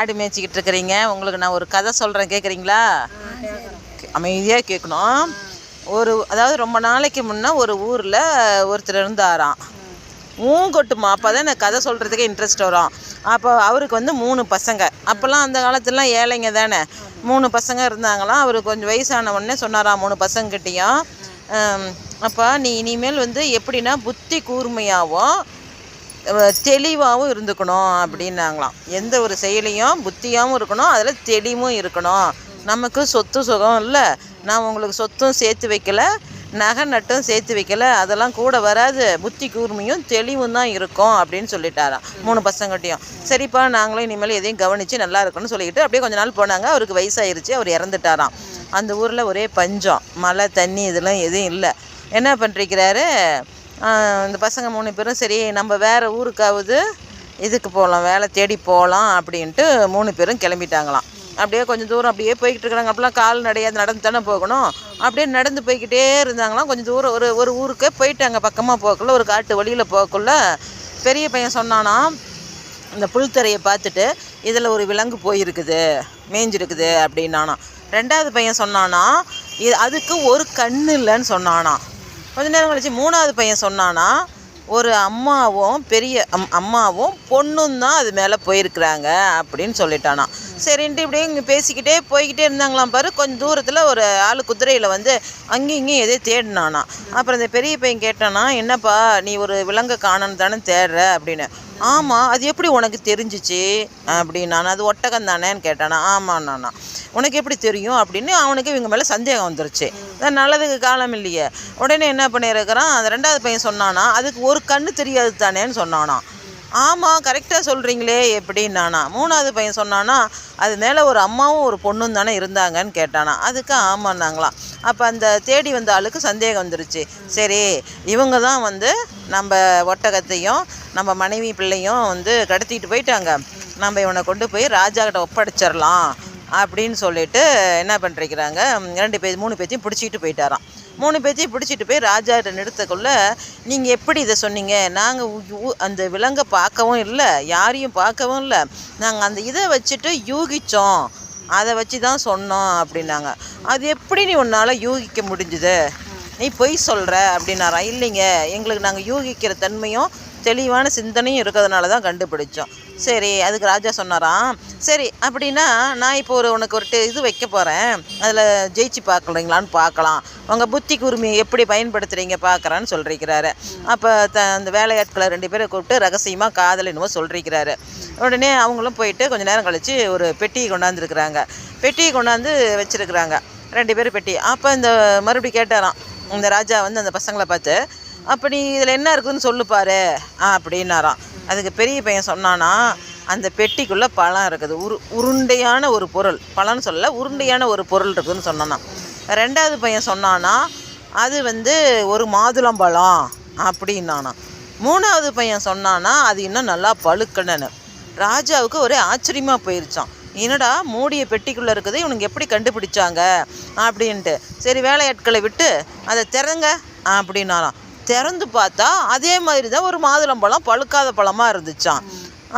ஆடு மேய்ச்சிக்கிட்டு இருக்கிறீங்க. உங்களுக்கு நான் ஒரு கதை சொல்கிறேன் கேட்குறீங்களா அமைதியாக கேட்கணும் ஒரு அதாவது ரொம்ப நாளைக்கு முன்னே ஒரு ஊரில் ஒருத்தர் இருந்தாராம். ஊங்கொட்டுமா அப்போ தான் எனக்கு கதை சொல்கிறதுக்கே இன்ட்ரெஸ்ட் வரும். அப்போ அவருக்கு வந்து மூணு பசங்க. அப்போல்லாம் அந்த காலத்துலலாம் ஏழைங்க தானே. மூணு பசங்க இருந்தாங்களாம். அவர் கொஞ்சம் வயசான உடனே சொன்னாராம் மூணு பசங்கக்கிட்டேயும் அப்போ நீ இனிமேல் வந்து எப்படின்னா புத்தி கூர்மையாகவும் தெளிவாகவும் இருந்துக்கணும் அப்படின்னாங்களாம். எந்த ஒரு செயலையும் புத்தியாகவும் இருக்கணும் அதில் தெளிவும் இருக்கணும். நமக்கு சொத்து சுகம் இல்லை. நான் உங்களுக்கு சொத்தும் சேர்த்து வைக்கல நகை நட்டும் சேர்த்து வைக்கல அதெல்லாம் கூட வராது. புத்தி கூர்மையும் தெளிவும் தான் இருக்கும் அப்படின்னு சொல்லிட்டாராம். மூணு பசங்கள்கிட்டையும் சரிப்பா நாங்களும் இனிமேல் எதையும் கவனித்து நல்லா இருக்கணும்னு சொல்லிக்கிட்டு அப்படியே கொஞ்ச நாள் போனாங்க. அவருக்கு வயசாயிருச்சு அவர் இறந்துட்டாராம். அந்த ஊரில் ஒரே பஞ்சம். மழை தண்ணி இதெல்லாம் எதுவும் இல்லை. என்ன பண்ணிருக்கிறாரு இந்த பசங்க மூணு பேரும் சரி நம்ம வேறு ஊருக்காவது இதுக்கு போகலாம் வேலை தேடி போகலாம் அப்படின்ட்டு மூணு பேரும் கிளம்பிட்டாங்களாம். அப்படியே கொஞ்சம் தூரம் அப்படியே போய்கிட்டு இருக்கிறாங்க. அப்போலாம் கால் நடையாது நடந்து தானே போகணும். அப்படியே நடந்து போய்கிட்டே இருந்தாங்களாம். கொஞ்சம் தூரம் ஒரு ஒரு ஊருக்கு போயிட்டாங்க. பக்கமாக போகக்குள்ள ஒரு காட்டு வழியில் போகக்குள்ள பெரிய பையன் சொன்னானா இந்த புல்தரையை பார்த்துட்டு இதில் ஒரு விலங்கு போயிருக்குது மேய்ஞ்சிருக்குது அப்படின்னானா ரெண்டாவது பையன் சொன்னானா இது அதுக்கு ஒரு கண்ணு இல்லைன்னு சொன்னானா கொஞ்ச நேரம் கழிச்சு மூணாவது பையன் சொன்னானா ஒரு அம்மாவும் பெரிய அம் அம்மாவும் பொண்ணும் தான் அது மேலே போயிருக்கிறாங்க அப்படின்னு சொல்லிட்டானா. சரின்ட்டு இப்படியே இங்கே பேசிக்கிட்டே போய்கிட்டே இருந்தாங்களாம் பாரு. கொஞ்சம் தூரத்தில் ஒரு ஆள் குதிரையில் வந்து அங்கேயும் இங்கேயும் எதே தேடினானா. அப்புறம் இந்த பெரிய பையன் கேட்டானா என்னப்பா நீ ஒரு விலங்கை காணணும் தானே தேடுற? அப்படின்னு. ஆமாம் அது எப்படி உனக்கு தெரிஞ்சிச்சு? அப்படின்னா அது ஒட்டகம் தானேன்னு கேட்டானா ஆமாண்ணா உனக்கு எப்படி தெரியும்? அப்படின்னு அவனுக்கு இவங்க மேலே சந்தேகம் வந்துருச்சு. நல்லதுக்கு காலம் இல்லையே. உடனே என்ன பண்ணியிருக்கிறான்? அந்த ரெண்டாவது பையன் சொன்னானா அதுக்கு ஒரு கண்ணு தெரியாது தானேன்னு சொன்னானா. ஆமாம் கரெக்டாக சொல்கிறீங்களே எப்படின்னானா. மூணாவது பையன் சொன்னானா அது மேலே ஒரு அம்மாவும் ஒரு பொண்ணும் தானே இருந்தாங்கன்னு கேட்டானா. அதுக்கு ஆமான்னாங்களாம் அப்போ அந்த தேடி வந்த ஆளுக்கு சந்தேகம் வந்துருச்சு. சரி இவங்க தான் வந்து நம்ம ஒட்டகத்தையும் நம்ம மனைவி பிள்ளையும் வந்து கடத்திட்டு போயிட்டாங்க. நம்ம இவனை கொண்டு போய் ராஜா கிட்ட ஒப்படைச்சிடலாம் அப்படின்னு சொல்லிட்டு என்ன பண்ணிருக்கிறாங்க ரெண்டு பேர் மூணு பேர்த்தையும் பிடிச்சிட்டு போயிட்டாராம். மூணு பேர்த்தையும் பிடிச்சிட்டு போய் ராஜாட்ட நிறுத்தக்குள்ள நீங்கள் எப்படி இதை சொன்னீங்க? நாங்கள் அந்த விலங்கை பார்க்கவும் இல்லை யாரையும் பார்க்கவும் இல்லை. நாங்கள் அந்த இதை வச்சுட்டு யூகித்தோம் அதை வச்சு தான் சொன்னோம் அப்படின்னாங்க. அது எப்படி நீ உன்னால் யூகிக்க முடிஞ்சுது? நீ பொய் சொல்கிற அப்படின்னாரா? இல்லைங்க. எங்களுக்கு நாங்கள் யூகிக்கிற தன்மையும் தெளிவான சிந்தனையும் இருக்கிறதுனால தான் கண்டுபிடிச்சோம். சரி அதுக்கு ராஜா சொன்னாராம் சரி அப்படின்னா நான் இப்போ ஒரு உனக்கு ஒரு டெ- இது வைக்க போகிறேன் அதில் ஜெயிச்சு பார்க்கலீங்களான்னு பார்க்கலாம். உங்கள் புத்தி கூர்மையை எப்படி பயன்படுத்துகிறீங்க பார்க்குறான்னு சொல்லிருக்கிறாரு. அப்போ த அந்த வேலையாட்களை ரெண்டு பேரை கூப்பிட்டு ரகசியமாக காதல் என்னமோ சொல்லிருக்கிறாரு. உடனே அவங்களும் போயிட்டு கொஞ்ச நேரம் கழித்து ஒரு பெட்டியை கொண்டாந்துருக்குறாங்க. பெட்டியை கொண்டாந்து வச்சுருக்குறாங்க. ரெண்டு பேரும் பெட்டி. அப்போ இந்த மறுபடியும் கேட்டாராம் இந்த ராஜா வந்து அந்த பசங்களை பார்த்து அப்படி இதில் என்ன இருக்குதுன்னு சொல்லு ஆ அப்படின்னாராம். அதுக்கு பெரிய பையன் சொன்னானா அந்த பெட்டிக்குள்ளே பழம் இருக்குது. உரு உருண்டையான ஒரு பொருள். பழம்னு சொல்லல உருண்டையான ஒரு பொருள் இருக்குதுன்னு சொன்னானா ரெண்டாவது பையன் சொன்னானா அது வந்து ஒரு மாதுளம்பழம் அப்படின்னானா மூணாவது பையன் சொன்னானா அது இன்னும் நல்லா பழுக்கணுன்னு ராஜாவுக்கு ஒரே ஆச்சரியமாக போயிருச்சான் என்னடா மூடிய பெட்டிக்குள்ளே இருக்குது இவனுங்க எப்படி கண்டுபிடிச்சாங்க அப்படின்ட்டு. சரி வேலையாட்களை விட்டு அதை திறங்க அப்படின்னாலாம் திறந்து பார்த்தா அதே மாதிரி தான் ஒரு மாதுளம்பழம் பழுக்காத பழமாக இருந்துச்சாம்.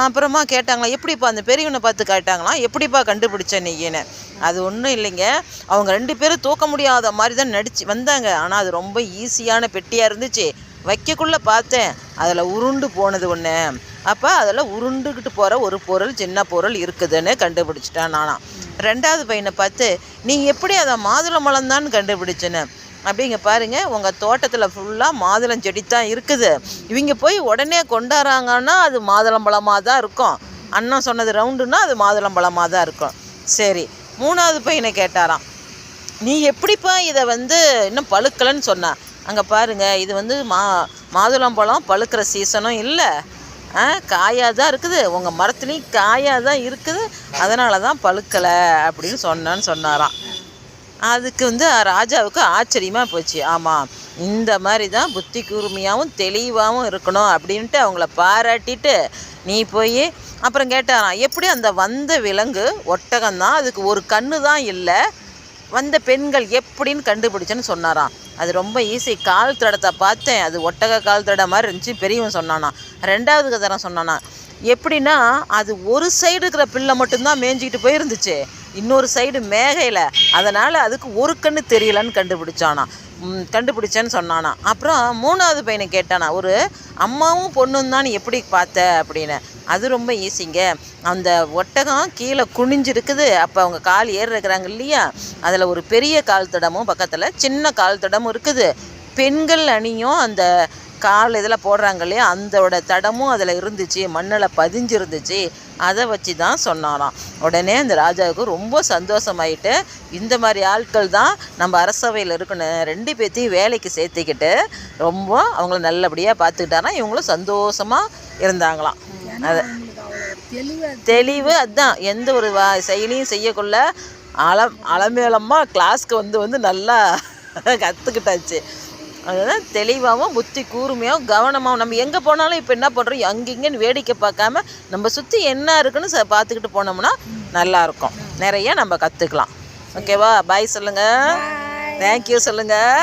அப்புறமா கேட்டாங்களா எப்படிப்பா அந்த பெரியவனை பார்த்து கேட்டாங்களாம் எப்படிப்பா கண்டுபிடிச்ச நீன்னு அது ஒன்றும் இல்லைங்க. அவங்க ரெண்டு பேரும் தூக்க முடியாத மாதிரி தான் நடிச்சு வந்தாங்க. ஆனால் அது ரொம்ப ஈஸியான பெட்டியாக இருந்துச்சு. வைக்கக்குள்ளே பார்த்தேன். அதில் உருண்டு போனது ஒன்று அப்போ அதில் உருண்டுக்கிட்டு போகிற ஒரு பொருள் சின்ன பொருள் இருக்குதுன்னு கண்டுபிடிச்சிட்டான் நானா. ரெண்டாவது பையனை பார்த்து நீ எப்படி அதை மாதுளம்பழம் தான் கண்டுபிடிச்சேன்னு? அப்படிங்க பாருங்க. உங்கள் தோட்டத்தில் ஃபுல்லாக மாதுளம் செடி தான் இருக்குது. இவங்க போய் உடனே கொண்டாடுறாங்கன்னா அது மாதுளம்பழமாக தான் இருக்கும். அண்ணன் சொன்னது ரவுண்டுன்னா அது மாதுளம்பழமாக தான் இருக்கும். சரி மூணாவது பையனை கேட்டாராம். நீ எப்படிப்பா இதை வந்து இன்னும் பழுக்கலைன்னு சொன்ன? அங்கே பாருங்க இது வந்து மா மாதுளம்பழம் பழுக்கிற சீசனும் இல்லை. ஆ காயாக தான் இருக்குது. உங்கள் மரத்துலேயும் காயாக தான் இருக்குது. அதனால தான் பழுக்கலை அப்படின்னு சொன்னேன்னு சொன்னாராம். அதுக்கு வந்து ராஜாவுக்கு ஆச்சரியமாக போச்சு. ஆமாம் இந்த மாதிரி தான் புத்தி கூர்மையாகவும் தெளிவாகவும் இருக்கணும் அப்படின்ட்டு அவங்கள பாராட்டிட்டு நீ போய் அப்புறம் கேட்டாராம் எப்படி அந்த வந்த விலங்கு ஒட்டகம்தான்? அதுக்கு ஒரு கண்ணு தான் இல்லை. வந்த பெண்கள் எப்படின்னு கண்டுபிடிச்சேன்னு சொன்னாராம். அது ரொம்ப ஈஸி கால் தடத்தை பார்த்தேன். அது ஒட்டக கால் தடை மாதிரி இருந்துச்சு. பெரியவன் சொன்னானா ரெண்டாவது கதரம் சொன்னானா எப்படின்னா அது ஒரு சைடு இருக்கிற பிள்ளை மட்டும்தான் மேய்ஞ்சிக்கிட்டு போயிருந்துச்சு. இன்னொரு சைடு மேகையில். அதனால் அதுக்கு ஒரு கண்ணு தெரியலன்னு கண்டுபிடிச்சானா. கண்டுபிடிச்சேன்னு சொன்னானா. அப்புறம் மூணாவது பையனை கேட்டானா. ஒரு அம்மாவும் பொண்ணும் தான் நீ எப்படி பார்த்த அப்படின்னு. அது ரொம்ப ஈஸிங்க அந்த ஒட்டகம் கீழே குனிஞ்சிருக்குது. அப்போ அவங்க கால் ஏற இருக்கிறாங்க இல்லையா? அதில் ஒரு பெரிய கால் தடமும் பக்கத்தில் சின்ன கால் தடமும் இருக்குது. பெண்கள் அணியும் அந்த கால் இதில் போடுறாங்க இல்லையா? அந்தோட தடமும் அதில் இருந்துச்சு மண்ணில் பதிஞ்சிருந்துச்சு. அதை வச்சு தான் சொன்னாராம். உடனே அந்த ராஜாவுக்கு ரொம்ப சந்தோஷமாயிட்டு இந்த மாதிரி ஆட்கள் தான் நம்ம அரசவையில் இருக்கணும். ரெண்டு பேர்த்தையும் வேலைக்கு சேர்த்துக்கிட்டு ரொம்ப அவங்கள நல்லபடியாக பார்த்துக்கிட்டாராம். இவங்களும் சந்தோஷமாக இருந்தாங்களாம். அது தெளிவு அதுதான். எந்த ஒரு செயலியும் செய்யக்குள்ள அலம் அலமேலமாக கிளாஸ்க்கு வந்து வந்து நல்லா கற்றுக்கிட்டாச்சு அதுதான் தெளிவாகவும் புத்தி கூர்மையாகவும் கவனமாகவும் நம்ம எங்கே போனாலும் இப்போ என்ன பண்ணுறோம் அங்கங்கன்னு வேடிக்கை பார்க்காம நம்ம சுற்றி என்ன இருக்குன்னு ச பார்த்துக்கிட்டு போனோம்னா நல்லாயிருக்கும் நிறைய நம்ம கற்றுக்கலாம் ஓகேவா? பாய் சொல்லுங்கள் தேங்க்யூ சொல்லுங்கள்